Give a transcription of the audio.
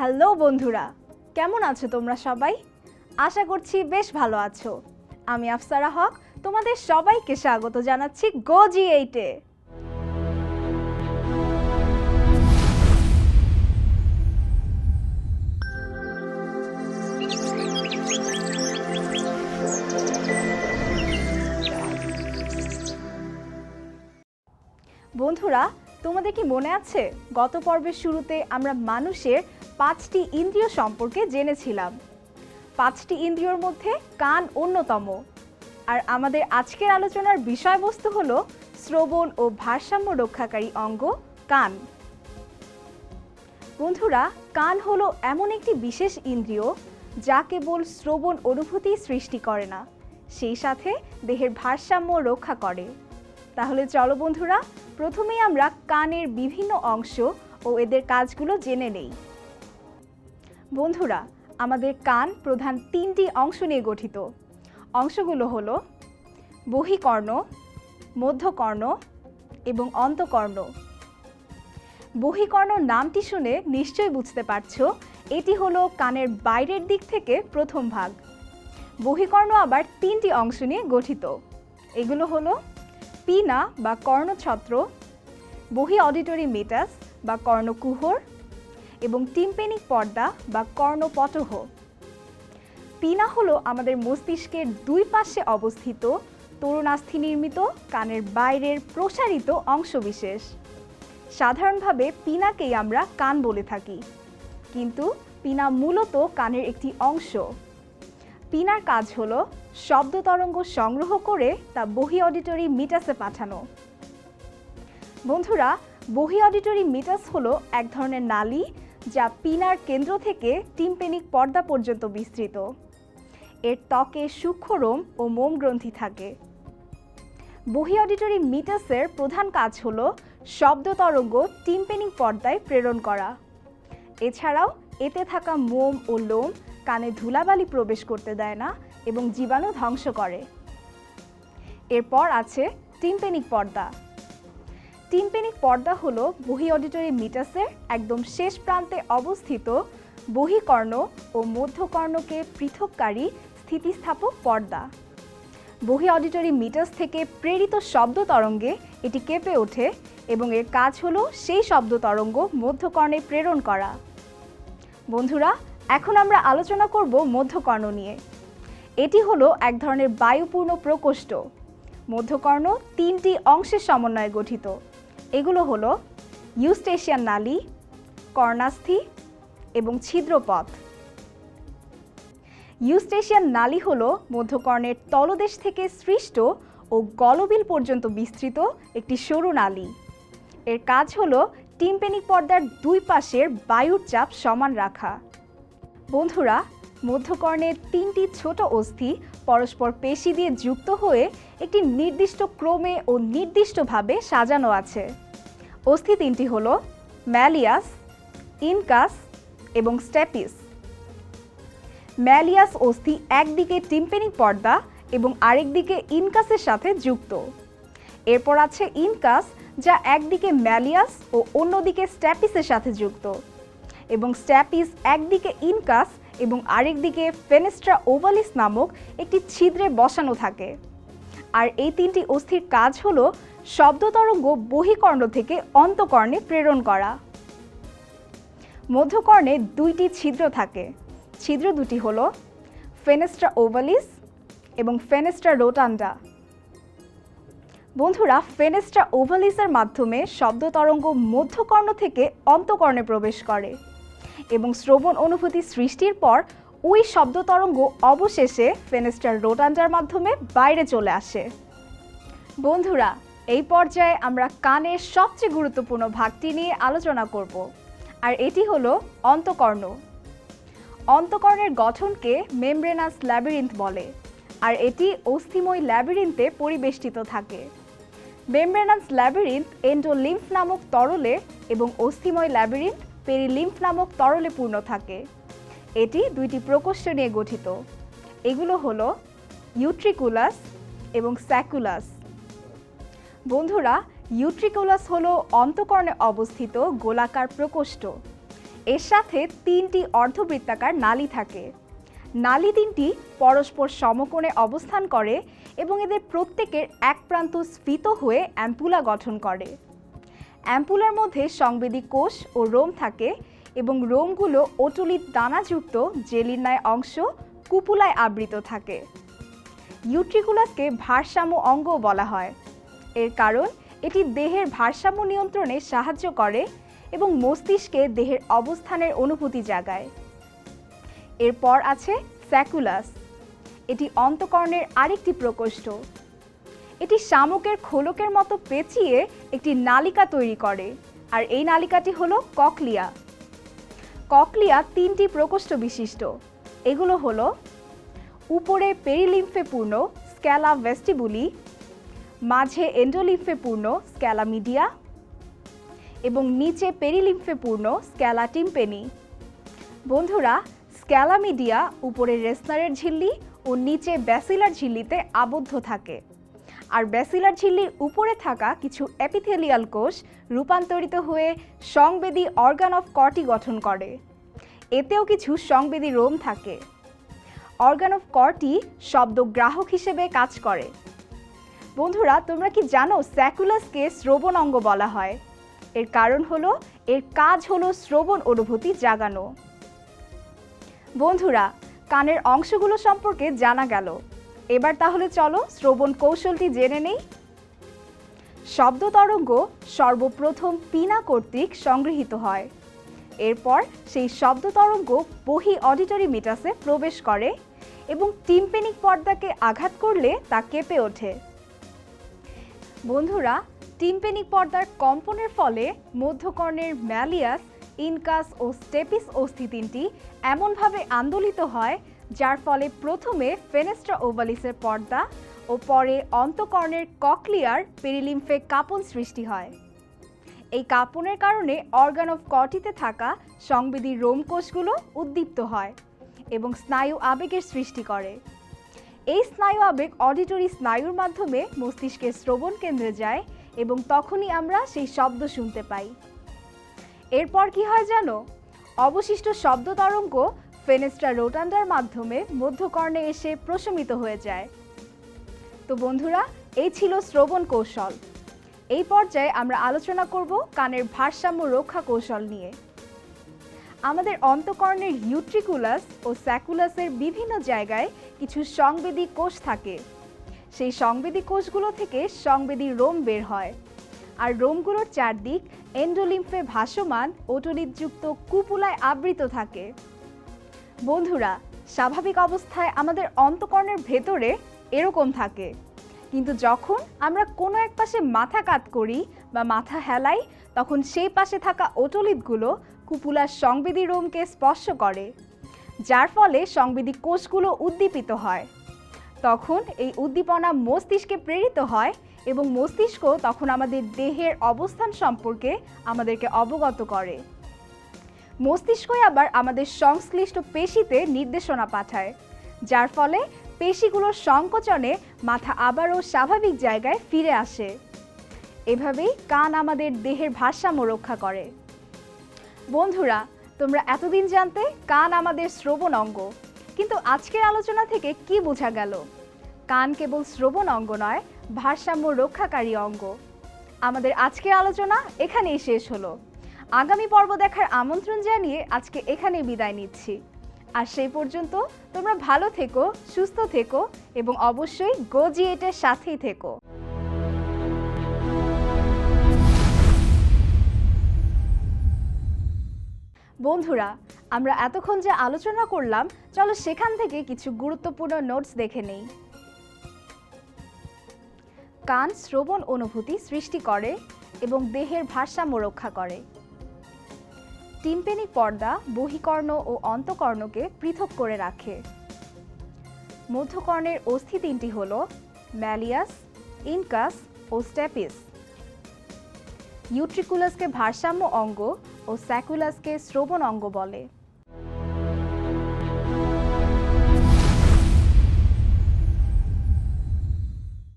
Hello বন্ধুরা, কেমন আছো তোমরা সবাই? আশা করছি বেশ ভালো আছো। আমি আফসারা হক, তোমাদের সবাইকে স্বাগত জানাচ্ছি গোজি এইটে বন্ধুরা, তোমাদের কি মনে আছে, গত পর্বের শুরুতে আমরা মানুষের পাঁচটি ইন্দ্রিয় সম্পর্কে জেনেছিলাম। পাঁচটি ইন্দ্রিয়র মধ্যে কান অন্যতম। আর আমাদের আজকের আলোচনার বিষয়বস্তু হল শ্রবণ ও ভারসাম্য রক্ষাকারী অঙ্গ কান। বন্ধুরা, কান হলো এমন একটি বিশেষ ইন্দ্রিয় যা কেবল শ্রবণ অনুভূতি সৃষ্টি করে না, সেই সাথে দেহের ভারসাম্য রক্ষা করে। তাহলে চলো বন্ধুরা, প্রথমেই আমরা কানের বিভিন্ন অংশ ও এদের কাজগুলো জেনে নেই। বন্ধুরা, আমাদের কান প্রধান তিনটি অংশ নিয়ে গঠিত। অংশগুলো হলো বহিকর্ণ, মধ্যকর্ণ এবং অন্তকর্ণ। বহিকর্ণ নামটি শুনে নিশ্চয়ই বুঝতে পারছ, এটি হলো কানের বাইরের দিক থেকে প্রথম ভাগ। বহিকর্ণ আবার তিনটি অংশ নিয়ে গঠিত। এগুলো হলো পিনা বা কর্ণছত্র, বহি অডিটরি মেটাস বা কর্ণকুহর এবং টিম্পেনিক পর্দা বা কর্ণপটহ পিনা হলো আমাদের মস্তিষ্কের দুই পাশে অবস্থিত তরুণাস্থি নির্মিত কানের বাইরের প্রসারিত অংশবিশেষ। সাধারণভাবে পিনাকেই আমরা কান বলে থাকি, কিন্তু পিনা মূলত কানের একটি অংশ। পিনার কাজ হল শব্দ তরঙ্গ সংগ্রহ করে তা বহি অডিটরি মিটাসে পাঠানো। বন্ধুরা, বহি অডিটরি মিটাস হলো এক ধরনের নালী যা পিনার কেন্দ্র থেকে টিম্পেনিক পর্দা পর্যন্ত বিস্তৃত। এর ত্বকে সূক্ষ্মরোম ও মোম গ্রন্থি থাকে। বহি অডিটরি মিটাসের প্রধান কাজ হল শব্দ তরঙ্গ টিম্পেনিক পর্দায় প্রেরণ করা। এছাড়াও এতে থাকা মোম ও লোম কানে ধুলাবালি প্রবেশ করতে দেয় না এবং জীবাণু ধ্বংস করে। এরপর আছে টিম্পেনিক পর্দা। টিম্পেনিক পর্দা হলো বহি অডিটরি মিটাসের একদম শেষ প্রান্তে অবস্থিত বহিকর্ণ ও মধ্যকর্ণকে পৃথককারী স্থিতিস্থাপক পর্দা। বহি অডিটরি মিটাস থেকে প্রেরিত শব্দ তরঙ্গে এটি কেঁপে ওঠে এবং এর কাজ হলো সেই শব্দ তরঙ্গ মধ্যকর্ণে প্রেরণ করা। বন্ধুরা, এখন আমরা আলোচনা করব মধ্যকর্ণ নিয়ে। এটি হলো এক ধরনের বায়ুপূর্ণ প্রকোষ্ঠ। মধ্যকর্ণ তিনটি অংশের সমন্বয়ে গঠিত। এগুলো হলো ইউস্টেশিয়ান নালী, কর্ণাস্থি এবং ছিদ্রপথ। ইউস্টেশিয়ান নালী হলো মধ্যকর্ণের তলদেশ থেকে সৃষ্ট ও গলবিল পর্যন্ত বিস্তৃত একটি সরু নালী। এর কাজ হল টিম্পেনিক পর্দার দুই পাশের বায়ুর চাপ সমান রাখা। বন্ধুরা, মধ্যকর্ণের তিনটি ছোট অস্থি পরস্পর পেশি দিয়ে যুক্ত হয়ে একটি নির্দিষ্ট ক্রমে ও নির্দিষ্টভাবে সাজানো আছে। অস্থি তিনটি হল ম্যালিয়াস, ইনকাস এবং স্টেপিস ম্যালিয়াস অস্থি একদিকে টিম্পেনিক পর্দা এবং আরেকদিকে ইনকাসের সাথে যুক্ত। এরপর আছে ইনকাস, যা একদিকে ম্যালিয়াস ও অন্যদিকে স্ট্যাপিসের সাথে যুক্ত। এবং স্ট্যাপিস একদিকে ইনকাস এবং আরেকদিকে ফেনেস্ট্রা ওভালিস নামক একটি ছিদ্রে বসানো থাকে। আর এই তিনটি অস্থির কাজ হলো শব্দ তরঙ্গ বহিকর্ণ থেকে অন্তকর্ণে প্রেরণ করা। মধ্যকর্ণে দুইটি ছিদ্র থাকে। ছিদ্র দুটি হলো ফেনেস্ট্রা ওভালিস এবং ফেনেস্ট্রা রোটান্ডা। বন্ধুরা, ফেনেস্ট্রা ওভালিসের মাধ্যমে শব্দ তরঙ্গ মধ্যকর্ণ থেকে অন্তকর্ণে প্রবেশ করে। এবং শ্রবণ অনুভূতি সৃষ্টির পর ওই শব্দ তরঙ্গ অবশেষে ফেনেস্টার রোটান্ডার মাধ্যমে বাইরে চলে আসে। বন্ধুরা, এই পর্যায়ে আমরা কানের সবচেয়ে গুরুত্বপূর্ণ ভাগটি নিয়ে আলোচনা করব, আর এটি হলো অন্তকর্ণ। অন্তকর্ণের গঠনকে মেমব্রেনাস ল্যাবিরিন্থ বলে, আর এটি অস্থিময় ল্যাবিরিন্থে পরিবেষ্টিত থাকে। মেমব্রেনাস ল্যাবিরিন্থ এন্ডোলিম্ফ নামক তরলে এবং অস্থিময় ল্যাবিরিন্থ পেরিলিম্ফ নামক তরলে পূর্ণ থাকে। এটি দুইটি প্রকোষ্ঠ নিয়ে গঠিত। এগুলো হলো ইউট্রিকুলাস এবং স্যাকুলাস। বন্ধুরা, ইউট্রিকুলাস হলো অন্তকর্ণে অবস্থিত গোলাকার প্রকোষ্ঠ। এর সাথে তিনটি অর্ধবৃত্তাকার নালী থাকে। নালী তিনটি পরস্পর সমকোণে অবস্থান করে এবং এদের প্রত্যেকের এক প্রান্ত স্ফীত হয়ে অ্যাম্পুলা গঠন করে। অ্যাম্পুলার মধ্যে সংবেদী কোষ ও রোম থাকে এবং রোমগুলো অটুলিত দানাযুক্ত, জেলির ন্যায় অংশ, কুপুলায় আবৃত থাকে। ইউট্রিকুলাসকে ভারসাম্য অঙ্গও বলা হয়। এর কারণ, এটি দেহের ভারসাম্য নিয়ন্ত্রণে সাহায্য করে এবং মস্তিষ্কে দেহের অবস্থানের অনুভূতি জাগায়। এরপর আছে স্যাকুলাস। এটি অন্তকর্ণের আরেকটি প্রকোষ্ঠ। এটি শামুকের খোলকের মতো পেঁচিয়ে একটি নালিকা তৈরি করে। আর এই নালিকাটি হলো ককলিয়া। ককলিয়া তিনটি প্রকোষ্ঠ বিশিষ্ট। এগুলো হলো উপরে পেরিলিম্ফে পূর্ণ স্ক্যালা ভেস্টিবুলি, মাঝে এন্ডোলিম্ফে পূর্ণ স্ক্যালা মিডিয়া এবং নিচে পেরিলিম্ফে পূর্ণ স্ক্যালা টিম্পেনি। বন্ধুরা, স্ক্যালা মিডিয়া উপরে রেসনারের ঝিল্লি ও নিচে ব্যাসিলার ঝিল্লিতে আবদ্ধ থাকে। আর ব্যাসিলার ঝিল্লির উপরে থাকা কিছু অ্যাপিথেলিয়াল কোষ রূপান্তরিত হয়ে সংবেদী অর্গান অফ কটি গঠন করে। এতেও কিছু সংবেদী রোম থাকে। অর্গান অফ কটি শব্দ গ্রাহক হিসেবে কাজ করে। বন্ধুরা, তোমরা কি জানো স্যাকুলাসকে শ্রবণ অঙ্গ বলা হয়? এর কারণ হলো, এর কাজ হলো শ্রবণ অনুভূতি জাগানো। বন্ধুরা, কানের অংশগুলো সম্পর্কে জানা গেল। এবার তাহলে চলো শ্রবণ কৌশলটি জেনে নেই। শব্দ তরঙ্গ সর্বপ্রথম পিনা কর্তৃক সংগৃহীত হয়। এরপর সেই শব্দ তরঙ্গ বহি অডিটরি মিটাসে প্রবেশ করে এবং টিম্পেনিক পর্দাকে আঘাত করলে তা কেঁপে ওঠে। বন্ধুরা, টিম্পেনিক পর্দার কম্পনের ফলে মধ্যকর্ণের ম্যালিয়াস, ইনকাস ও স্টেপিস অস্থি তিনটি এমনভাবে আন্দোলিত হয় যার ফলে প্রথমে ফেনেস্ট্রা ওভালিসের পর্দা ও পরে অন্তকর্ণের ককলিয়ার পেরিলিম্ফে কাপন সৃষ্টি হয়। এই কাপনের কারণে অর্গান অফ কটিতে থাকা সংবেদী রোমকোষগুলো উদ্দীপ্ত হয় এবং স্নায়ু আবেগের সৃষ্টি করে। এই স্নায়ু আবেগ অডিটরি স্নায়ুর মাধ্যমে মস্তিষ্কের শ্রবণ কেন্দ্রে যায় এবং তখনই আমরা সেই শব্দ শুনতে পাই। এরপর কি হয় জানো? অবশিষ্ট শব্দ তরঙ্গ ফেনেস্ট্রা রোটান্ডার মাধ্যমে মধ্যকর্ণে এসে প্রশমিত হয়ে যায়। তো বন্ধুরা, এই ছিল শ্রবণ কৌশল। এই পর্যায়ে আমরা আলোচনা করব কানের ভারসাম্য রক্ষা কৌশল নিয়ে। আমাদের অন্তকর্ণের ইউট্রিকুলাস ও স্যাকুলাসের বিভিন্ন জায়গায় কিছু সংবেদী কোষ থাকে। সেই সংবেদী কোষগুলো থেকে সংবেদী রোম বের হয়। আর রোমগুলোর চারদিক এন্ডোলিম্ফে ভাসমান ওটলিতযুক্ত কুপুলায় আবৃত থাকে। বন্ধুরা, স্বাভাবিক অবস্থায় আমাদের অন্তকর্ণের ভেতরে এরকম থাকে। কিন্তু যখন আমরা কোনো এক পাশে মাথা কাত করি বা মাথা হেলাই, তখন সেই পাশে থাকা ওটলিতগুলো কুপুলার সংবেদী রোমকে স্পর্শ করে, যার ফলে সংবেদী কোষগুলো উদ্দীপিত হয়। তখন এই উদ্দীপনা মস্তিষ্কে প্রেরিত হয় এবং মস্তিষ্ক তখন আমাদের দেহের অবস্থান সম্পর্কে আমাদেরকে অবগত করে। মস্তিষ্কই আবার আমাদের সংশ্লিষ্ট পেশিতে নির্দেশনা পাঠায়, যার ফলে পেশিগুলোর সংকোচনে মাথা আবারও স্বাভাবিক জায়গায় ফিরে আসে। এভাবেই কান আমাদের দেহের ভারসাম্য রক্ষা করে। বন্ধুরা, তোমরা এতদিন জানতে কান আমাদের শ্রবণ অঙ্গ, কিন্তু আজকের আলোচনা থেকে কি বোঝা গেল? কান কেবল শ্রবণ অঙ্গ নয়, ভারসাম্য রক্ষাকারী অঙ্গ। আমাদের আজকের আলোচনা এখানেই শেষ হলো। আগামী পর্ব দেখার আমন্ত্রণ জানিয়ে আজকে এখানে বিদায় নিচ্ছি। আর সেই পর্যন্ত তোমরা ভালো থেকো, সুস্থ থেকো এবং অবশ্যই গোজিয়েটের সাথেই থেকো। বন্ধুরা, আমরা এতক্ষণ যে আলোচনা করলাম, চলো সেখান থেকে কিছু গুরুত্বপূর্ণ নোটস দেখে নেই। কান শ্রবণ অনুভূতি সৃষ্টি করে এবং দেহের ভারসাম্য রক্ষা করে। টিম্পেনিক পর্দা, বহিকর্ণ ও অন্তকর্ণকে পৃথক করে রাখে। মধ্যকর্ণের অস্থি তিনটি হল ম্যালিয়াস, ইনকাস ও স্ট্যাপিস। ইউট্রিকুলাসকে ভারসাম্য অঙ্গ ও স্যাকুলাসকে শ্রবণ অঙ্গ বলে।